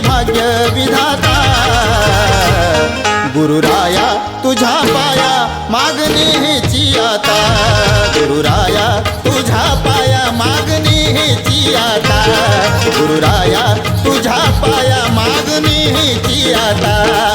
भाग्य विधाता। गुरुराया तुझा पाया, मागणी ह्याची आता गुरुराया तुझा पाया, मागणी ह्याची आता गुरुराया तुझा पाया, मागणी ह्याची आता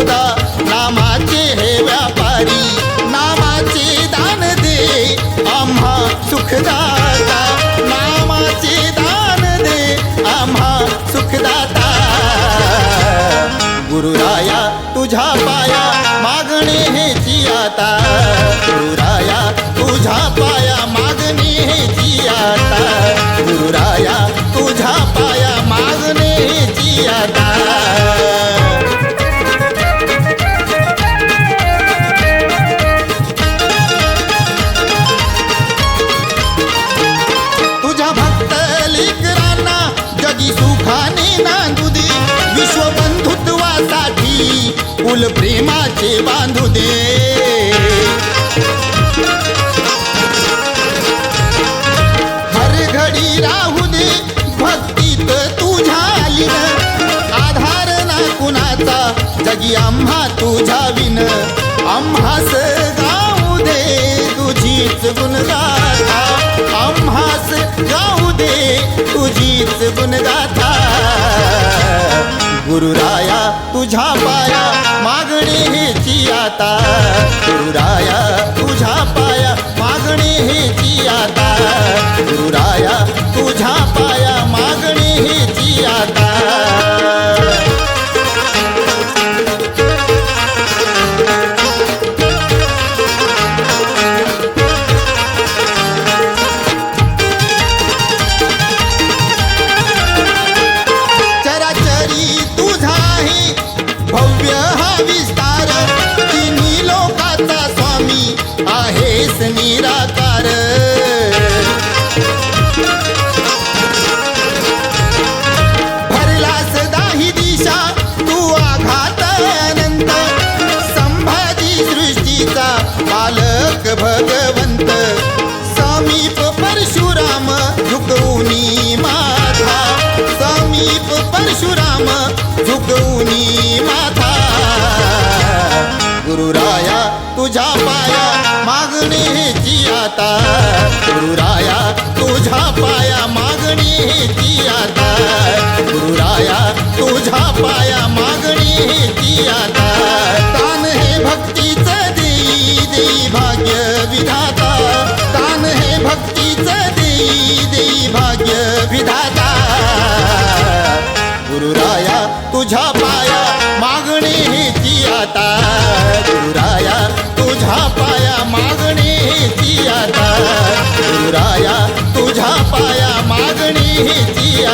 सौदा नामाचे हे व्यापारी, नामाचे दान दे। आम्हा सुखदाता, नामाचे दान दे। आम्हा सुखदाता। गुरुराया, तुझा पाया विश्वबंधुत्वासाठी कुल प्रेमाचे बांधू दे. हर घडी राहू दे भक्तीत तुझ्या आलीन आधार ना कुणाचा जगी आम्हा तुझ्या विन आम्हास गाऊ दे तुझीच गुणगाथा. गुरुराया तुझा पाया मागणे हेची आता. गुरुराया तुझा पाया मागणी हेची आता. गुरुराया भगवंत समीप परशुराम, झुकवूनी माथा समीप परशुराम, झुकवूनी माथा गुरुराया तुझ्या पाया, मागणे हेची आता। गुरुराया तुझ्या पाया, मागणे हेची आता। गुरुराया तुझ्या पाया, मागणे हेची आता। तुझ्या पाया, मागणी ती आता. दुराया, तुझा पाया, मागणी ती आता. दुराया, तुझा पाया, मागणे हेची